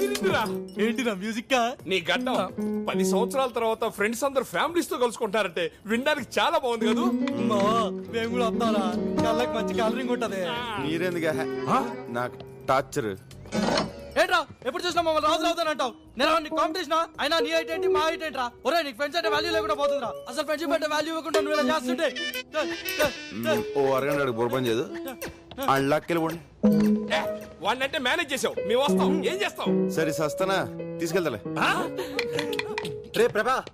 నిండురా ఏంటి నా మ్యూజిక్ నీ గడ్డం. పది సంవత్సరాల తర్వాత ఫ్రెండ్స్ అందరు ఫ్యామిలీస్తో కలుసుకుంటారంటే వినడానికి చాలా బాగుంది కదా? మేము కూడా వస్తారా? కళ్ళకి మంచి కలరింగ్ ఉంటది. మీరెందుకు నాకు టార్చర్ ఏంట్రా? ఎప్పుడు చూసినా మమ్మల్ని రాజు రావుతాను అంటావు. నేను నీ కాంపిటీషన్ అయినా నీ హైట్ ఏంటి? మా హైట్ ఏంట్రా? ఒరే నీకు ఫ్రెండ్స్ అంటే వాల్యూ లేకుండా పోతుందిరా. అసలు ఫ్రెండ్షిప్ అంటే వాల్యూ ఇవ్వకుండా నువ్వు ఇలా చేస్తుంటే. ఛే, ఛే, ఛే. ఓ అరగంట బుర్రపని అళ్ళకెళ్ళిపోండి వాడినంటే మేనేజ్ చేసావు. మేము వస్తాం. ఏం చేస్తాం సరే సస్తానా. తీసుకెళ్తాలే. రే ప్రభా.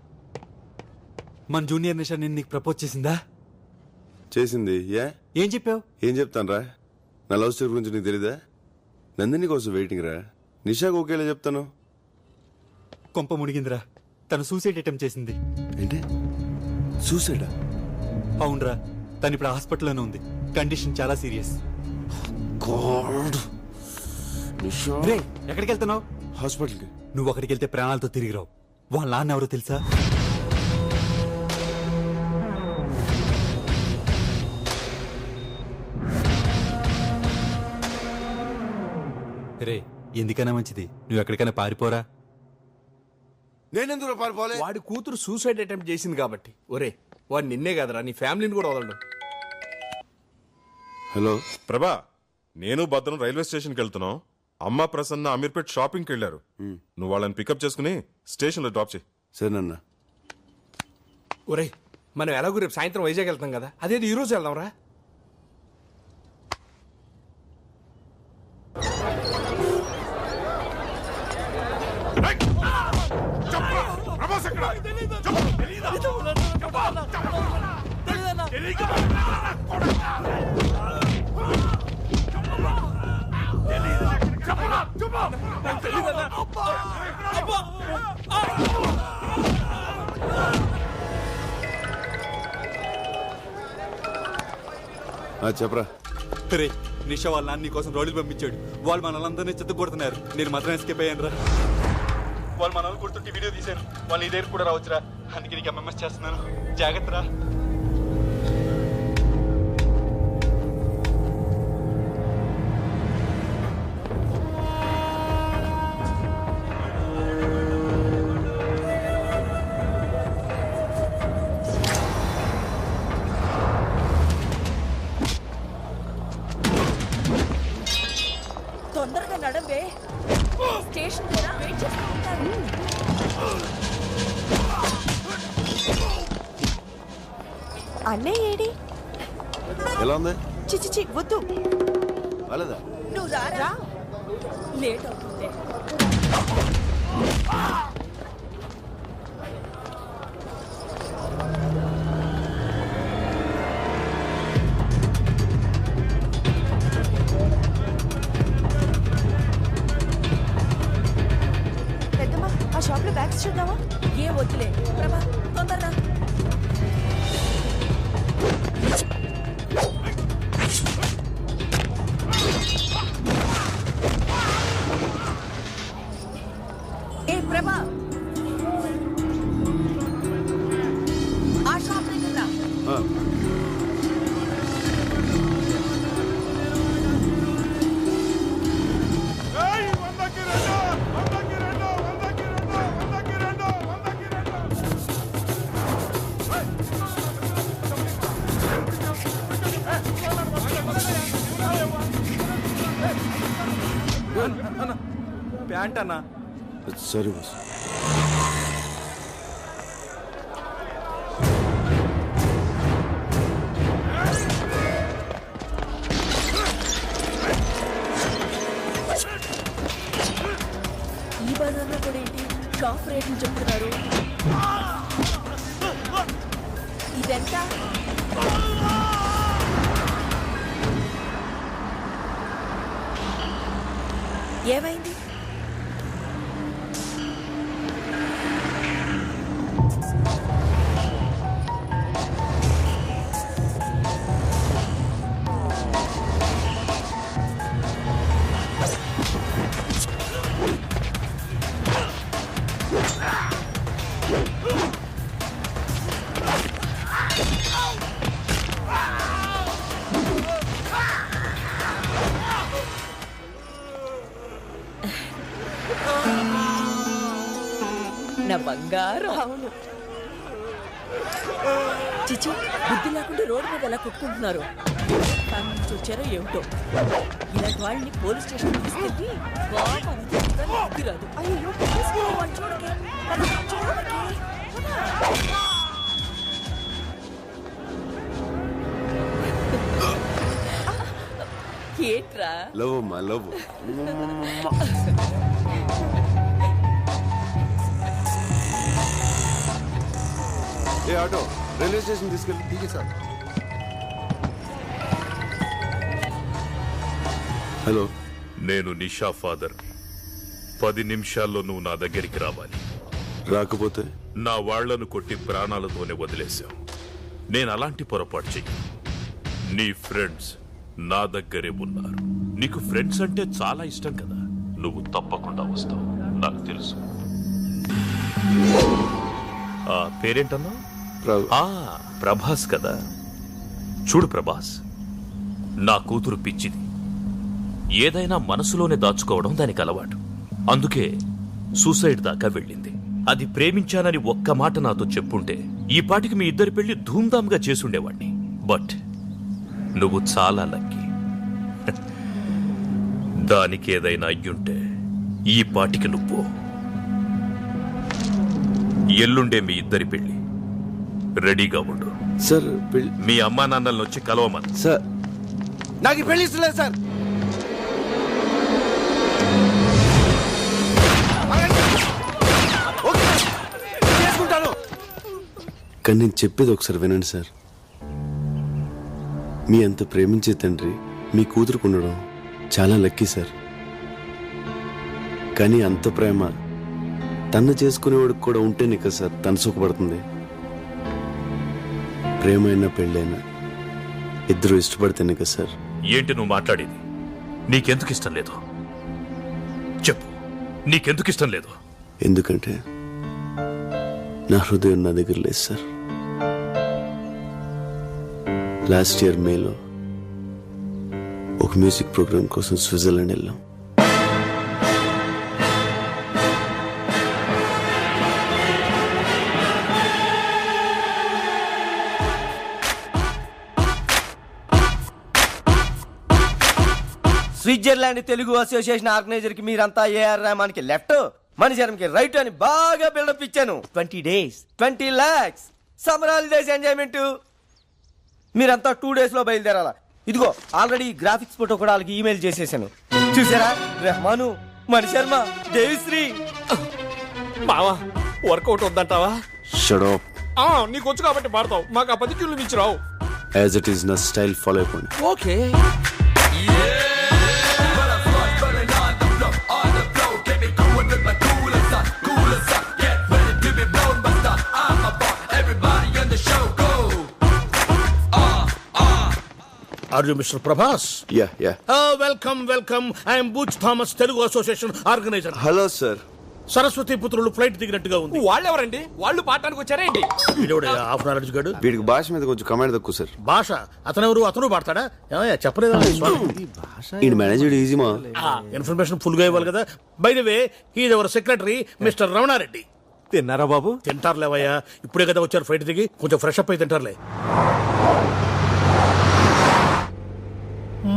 మన జూనియర్ నిషా నేను నీకు ప్రపోజ్ చేసిందా? చేసింది ఏ? ఏం చెప్పావు? ఏం చెప్తాను రా? నా లవ్ స్టోరీ గురించి నీకు తెలీదా? నందిని కోసం వెయిటింగ్ రా. నిషాకు ఒకేలా చెప్తాను? కొంప మునిగిందిరా. తను సూసైడ్ అటెంప్ట్ చేసింది. ఏంటి? సూసైడా అవునరా. తను ఇప్పుడు హాస్పిటల్లోనే ఉంది. కండిషన్ చాలా సీరియస్ గాడ్ రే ఎక్కడికి వెళ్తున్నావు? హాస్పిటల్కి. నువ్వు అక్కడికి వెళ్తే ప్రాణాలతో తిరిగి రావు వాళ్ళ నాన్న ఎవరో తెలుసా? రే ఎందుకైనా మంచిది. నువ్వు ఎక్కడికైనా పారిపోరా. నేనెందుకు పారిపోలే వాడి కూతురు సూసైడ్ అటెంప్ట్ చేసింది కాబట్టి. ఒరే వాడు నిన్నే కదరా నీ ఫ్యామిలీని కూడా వదలడు. హలో ప్రభా నేను భద్రం రైల్వే స్టేషన్కి వెళ్తున్నాం. అమ్మ ప్రసన్న అమీర్పేట్ షాపింగ్కి వెళ్ళారు. నువ్వు వాళ్ళని పికప్ చేసుకుని స్టేషన్లో డ్రాప్ చేయి. సరేనన్నా ఒరే మనం ఎలాగో రేపు సాయంత్రం వైజాగ్ వెళ్తాం కదా? అదేది ఈ రోజు వెళ్దాం రా ఆ, చెప్పరా. రే నిషా వాళ్ళ నాన్న కోసం రోడ్లు పంపించాడు. వాళ్ళు మనల్ని చెత్త కొడుతున్నారు నేను మాత్రం ఎస్కేప్ అయ్యాను రా వాళ్ళు మనల్ని కొడుతుంటే వీడియో తీశాను. వాళ్ళు నీ దగ్గర కూడా రావచ్చురా. అందుకే నీకు ఎంఎంఎస్ చేస్తున్నాను. జాగ్రత్త రా అన్నయ్య ఏడి? ఎలా ఉంది? చిచి చి వద్దు. వాళ్ళదా నువ్వు రారా? లేట్ అవుతుంది. పెద్దమ్మా ఆ షాప్లో బ్యాగ్స్ చూద్దామా? ఏ వద్దులే. ప్రభా తొందరగా ప్యాంట్ అన్నా? సరే బాస్ ఈ బజార్లో కూడా ఏంటి? షాప్ రేట్లు చెప్తున్నారు. ఇదెంత? ఏమైంది? నా బంగారం. అవును. చిచి బుద్ధి లేకుండా రోడ్డు మీద ఎలా కొట్టుకుంటున్నారు? నుంచి వచ్చారో ఏమిటో? ఇలాంటి వాళ్ళని పోలీస్ స్టేషన్ తీసుకెళ్ళి. ఏంట్రా? లవ్ అమ్మా లవ్ ఆటో. రైల్వే స్టేషన్ తీసుకెళ్ళి దిగి సార్. హలో. నేను నిషా ఫాదర్. పది నిమిషాల్లో నువ్వు నా దగ్గరికి రావాలి. రాకపోతే? నా వాళ్ళను కొట్టి ప్రాణాలతోనే వదిలేశావు. నేను అలాంటి పొరపాటు చెయ్యి నీ ఫ్రెండ్స్ నా దగ్గరే ఉన్నారు. నీకు ఫ్రెండ్స్ అంటే చాలా ఇష్టం కదా. నువ్వు తప్పకుండా వస్తావు. నాకు తెలుసు. ఆ పేరేంటన్నా? ఆ ప్రభాస్ కదా. చూడు ప్రభాస్ నా కూతురు పిచ్చిది. ఏదైనా మనసులోనే దాచుకోవడం దానికి అలవాటు. అందుకే సూసైడ్ దాకా వెళ్ళింది. అది ప్రేమించానని ఒక్క మాట నాతో చెప్పుంటే ఈ పాటికి మీ ఇద్దరి పెళ్ళి ధూమ్ధామ్గా చేసుండేవాణ్ణి బట్ నువ్వు చాలా లక్కీ. దానికి ఏదైనా అయ్యుంటే ఈ పాటికి నువ్వు ఎల్లుండే మీ ఇద్దరి పెళ్ళి. రెడీగా ఉండు. సార్ మీ అమ్మా నాన్నలను వచ్చి కలవమని. సార్. నాకు ఈ పెళ్ళి ఇష్టం లేదు సార్. చేసుకుంటాను. కానీ నేను చెప్పేది ఒకసారి వినండి సార్. మీ అంత ప్రేమించే తండ్రి మీ కూతురుకు ఉండడం చాలా లక్కీ సార్. కానీ అంత ప్రేమ తన్ను చేసుకునేవాడికి కూడా ఉంటేనే కదా సార్ తను సుఖపడుతుంది. ప్రేమైనా పెళ్ళైనా ఇద్దరు ఇష్టపడితేనే కదా సార్. ఏంటి నువ్వు మాట్లాడేది? నీకెందుకు ఇష్టం లేదు? చెప్పు. నీకెందుకు ఇష్టం లేదు? ఎందుకంటే నా హృదయం నా దగ్గర లేదు సార్. లాస్ట్ ఇయర్ మేలో ఒక మ్యూజిక్ ప్రోగ్రామ్ కోసం స్విట్జర్లాండ్ వెళ్ళాం. స్విట్జర్లాండ్ తెలుగు అసోసియేషన్ ఆర్గనైజర్కి మీరంతా ఏఆర్ రెహమాన్కి లెఫ్ట్. మణిశరం కి రైట్ అని బాగా బిల్డప్ ఇచ్చాను. Twenty days. Twenty lakhs. Summer holidays enjoyment. మీరంతా టూ డేస్లో బయలుదేరాలా? ఇదిగో ఆల్రెడీ గ్రాఫిక్స్ ఫోటో కూడా వాళ్ళకి ఈమెయిల్ చేసేసాను. చూసారా? రెహమాను మణిశర్మ దేవిశ్రీ. మావా వర్కౌట్ వద్దంటావా? షడో ఆ, నీకు వచ్చు కాబట్టి పాడతావు మాకు ఆ పది క్యూలు మించి రావు. యాజ్ ఇట్ ఈస్ నా స్టైల్ ఫాలో అయిపోండి. Okay. Are you mister Prabhas yeah yeah welcome welcome I'm Butch Thomas Telugu association organiser hello sir Saraswati పుత్రులు ఫ్లైట్ దిగినట్టుగా ఉంది. వాళ్ళు ఎవరండి వాళ్ళు పాడటానికి వచ్చారేంటి వీడెవడయ్యా, హాఫ్ నాలెడ్జ్ గాడు. వీడికి భాష మీద కొంచెం కమాండ్ తక్కువ సార్ భాష? అతనెవరు? అతను పాడతాడా? ఏమయ్యా చెప్పలేదా? ఈ మేనేజర్ ఈజీ మా. ఇన్ఫర్మేషన్ ఫుల్గా ఇవ్వాలి కదా. By the way he ever secretary mister Ramana Reddy తిన్నారా బాబు? తింటారులేవయ్యా ఇప్పుడే కదా వచ్చారు ఫ్లైట్ దిగి. కొంచెం ఫ్రెష్ అప్ అయి తింటారులే.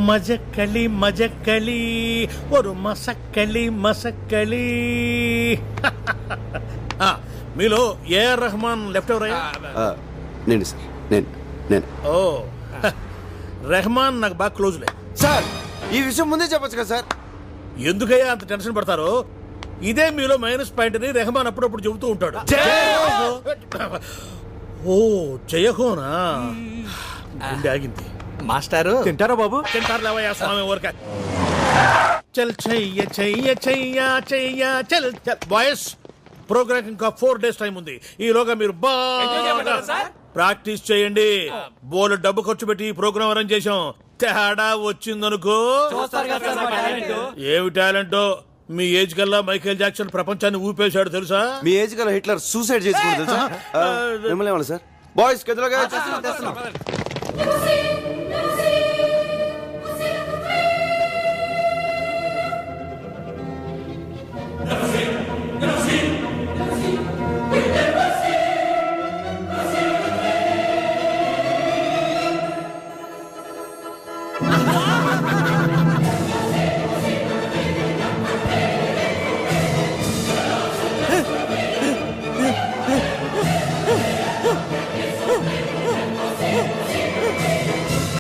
మజక్కలి మజక్కలి ఒక మసక్కలి మసక్కలి. ఆ, మీలో ఏఆర్ రెహమాన్ లెఫ్ట్ ఎవరయ్యా? నేను సార్. నేను నేను. ఓ రెహమాన్ నాకు బాగా క్లోజ్లే సార్ ఈ విషయం ముందే చెప్పొచ్చు కదా సార్? ఎందుకయ్యా అంత టెన్షన్ పడతారో? ఇదే మీలో మైనస్ పాయింట్ అని రెహమాన్ అప్పుడప్పుడు చెబుతూ ఉంటాడు. ఓ జయహోనా? గుండె ఆగింది. మాస్టారు? తింటారా బాబు? తింటారులేవయ్యా స్వామి ఊరక. చల్ చెయ్య చెయ్య చెయ్య చెయ్య చల్ చల్. బాయ్స్ ప్రోగ్రామ్ ఇంకా ఫోర్ డేస్ టైం ఉంది. ఈలోగా మీరు బాగా? ప్రాక్టీస్ చేయండి. బోలు డబ్బు ఖర్చు పెట్టి ప్రోగ్రామ్ అరేంజ్ చేసాం తేడా వచ్చిందనుకో. ఏమి టాలెంటో? మీ ఏజ్ కల్లా మైకేల్ జాక్సన్ ప్రపంచాన్ని ఊపేశాడు తెలుసా? మీ ఏజ్ గల హిట్లర్ సూసైడ్ చేసుకుంటుంది తెలుసా? ఆ, మిమ్మల్ని ఏమన్నా సార్? బాయ్స్ గదిలోకి